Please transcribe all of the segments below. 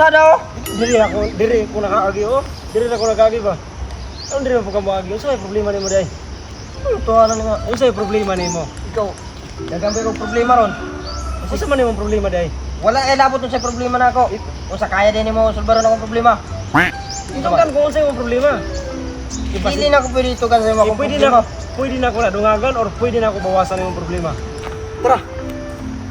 usada oh. Diri ako, diri ko nakaagi oh. Diri na ko nakaagi ba? Ano diri mo ka mo agi? Unsa may problema nimo day? Ano to ano nga? Unsa may problema nimo? Ikaw. Dagang ko problema ron. Unsa man nimo problema day? Wala eh labot sa problema na ako. Sa kaya din mo sulbaron akong problema. Ito kan kung unsa imong problema. Dili na ako pwede kasi Eh, akong pwede problema. na pwede na ako na dungagan or pwede na ako bawasan imong problema. Tara.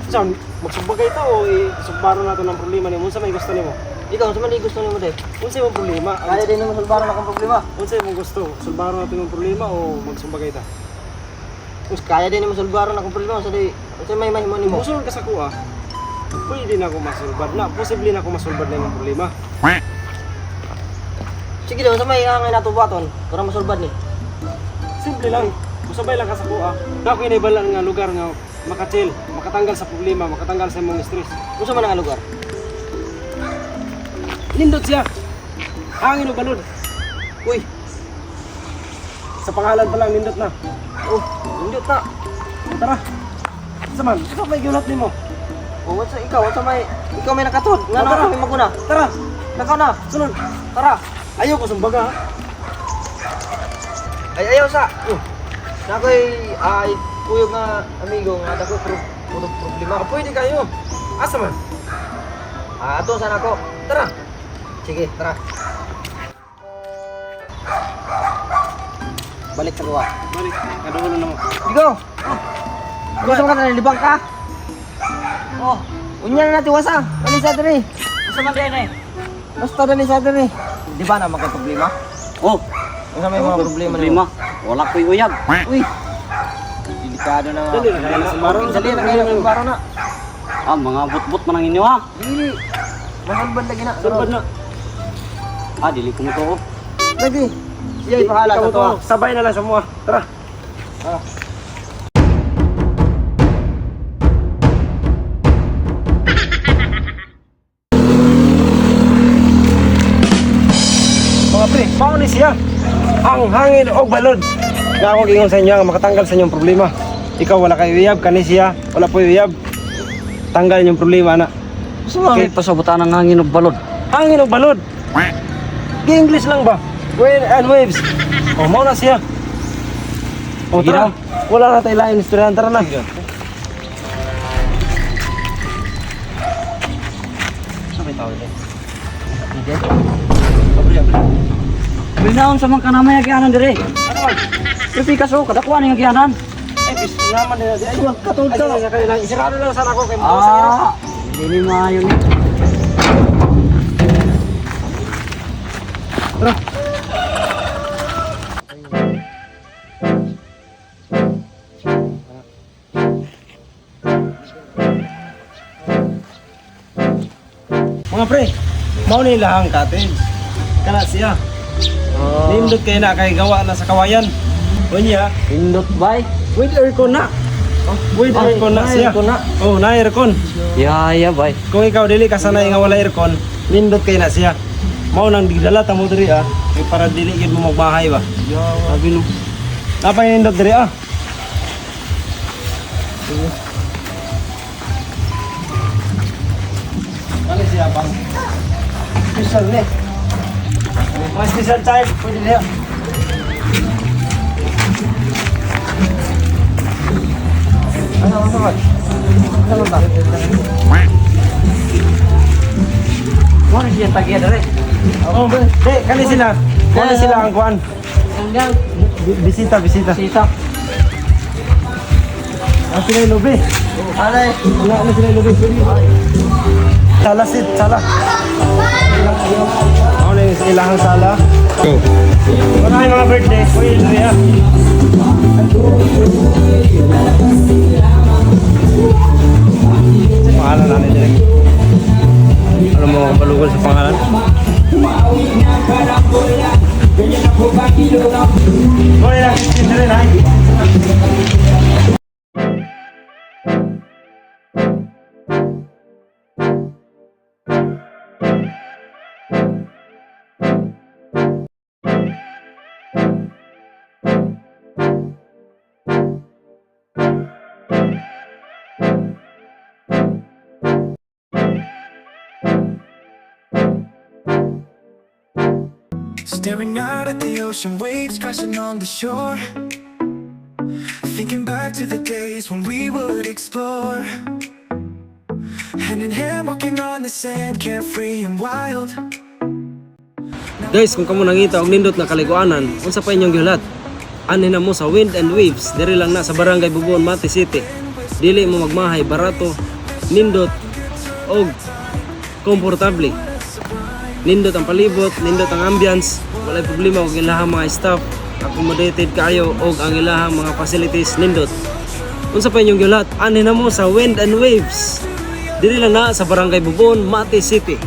Saan magsumbagay ta o isubbaron nato ng problema nimo? Unsa may gusto nimo? Ikaw, sa mali gusto nimo day. Unsa imong problema? Kaya din mo sulbaron akong problema. Unsa imong gusto? Sulbaron nato imong problema o magsumbagay ta? Kung kaya din mo sulbaron akong problema sa di. Sa may mahimo nimo. Musulod ka sa kuha. Pwede na ako masulbad na. Posible na ako masulbad na imong problema. Sige daw, sa may angay nato baton para masulbad ni. Simple lang. Musabay lang ka sa kuha. Na ako inibala nga lugar nga makachill, makatanggal sa problema, makatanggal sa imong stress. Unsa man ang lugar? Nindot siya. Hangin o balod. Uy, Sa pangalan pa lang nindot na. oh, indot na. Tara. Saman, ito may gulat nimo. Oh, what's ikaw? What's may ikaw may nakatod? Nga na kami maguna. Tara. Nakaw na. Sunod. Tara. Ayaw ko sumbaga. Ay ayaw sa. Uh. Na ko'y ay kuyog nga amigo nga dako pro, pro, problema. Ah, pwede kayo. Asa man? Ah, ato sana ako. Tara. Sige, tara. Balik sa gawa. Balik. Kadulo na mo. Bigo. Gusto mo ka na libang ka? Oh, unya na natin wasa. Ano sa diri? Gusto man eh. Basta dali sa diri. Di ba na magka problema? Oh, Ano may mga problema problema. Wala ko'y uyab. Uy. Delikado na. Dali na kayo. Sumbaron. Dali na baro na. Ah, mga butbut man ang inyo ha. Dili. Mahalbad lagi na. Sulbad na. Ah, dili ko mo to. oh. Lagi. Siya ipahala sa to. ah. Sabay na lang sa mga. Tara. Mga pre, mao ni siya. Ang hangin o balod. Nga ako gingon sa inyo nga makatanggal sa inyong problema. Ikaw wala kay uyab, kani siya, wala po uyab. Tanggal inyong problema na. Gusto mo Okay. pasabutan ng hangin og balod. Hangin o balod. English lang ba? Wind and waves. O, mao na siya. O, Sige tara. Wala na tayo lain. Tara, tara na. Sa may tawid eh. Binaon sa mga kanamay agyanan dire. Ano man? Yung Picasso, kadakuan yung agyanan. Eh, naman nila. Ay, wag katulad ka. Ay, kanila. Isirado lang sana ako kay Mao sa inyo. Ah, maayo ni. Mga pre, mao ni lahang cottage. Kana siya. Oh. Nindot kayo na kay gawa na sa kawayan. Unya, Indot bay. With aircon na. With Ay, aircon na na siya. aircon na. Oh, na aircon. Yaya bay. Kung ikaw dili ka sanay nga wala aircon, nindot kay na siya. Mao nang digdala ta mo diri ah. Kay para dili gid mo magbahay ba. Sabi no. Napay nindot diri ah. Ano siya pang special ni. Mga special child, pwede niya. Ano ba? Na siya tagiya dire. Oh, kani sila. Kani sila ang kuan. Hanggang Bi- Bisita, bisita. sita. Ang sila lubi. Alay. Wala na sila lubi. Sala sit, sala. Ako na yung ilahang sala. Go. Maraming mga birthday. Uy, Andrea. Pangalan natin direct. Ano mo mga balugol sa pangalan? Boleh lang, sindiri na. Staring out at the ocean waves crashing on the shore. Thinking back to the days when we would explore. Hand in hand, walking on the sand, carefree and wild. Guys, kung kamo nangita og nindot nga kaliguanan, unsa pa inyong gihulat? Anin na mo sa Wind and Waves, diri lang na sa Barangay Bubuon, Mati City. Dili mo magmahay, barato, nindot, og komportable. Nindot ang palibot, nindot ang ambience, walay problema og ilahang mga staff, accommodated kayo og ang ilahang mga facilities nindot. Unsa pa inyong gihulat? Anin na mo sa Wind and Waves. Diri lang na sa Barangay Bubuon, Mati City.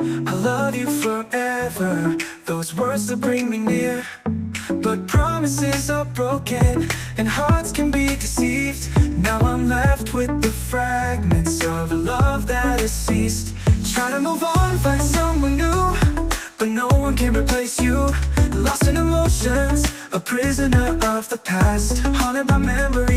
I love you forever, those words that bring me near. But promises are broken, and hearts can be deceived. Now I'm left with the fragments of a love that has ceased. Try to move on, find someone new, but no one can replace you. Lost in emotions, a prisoner of the past, haunted by memories.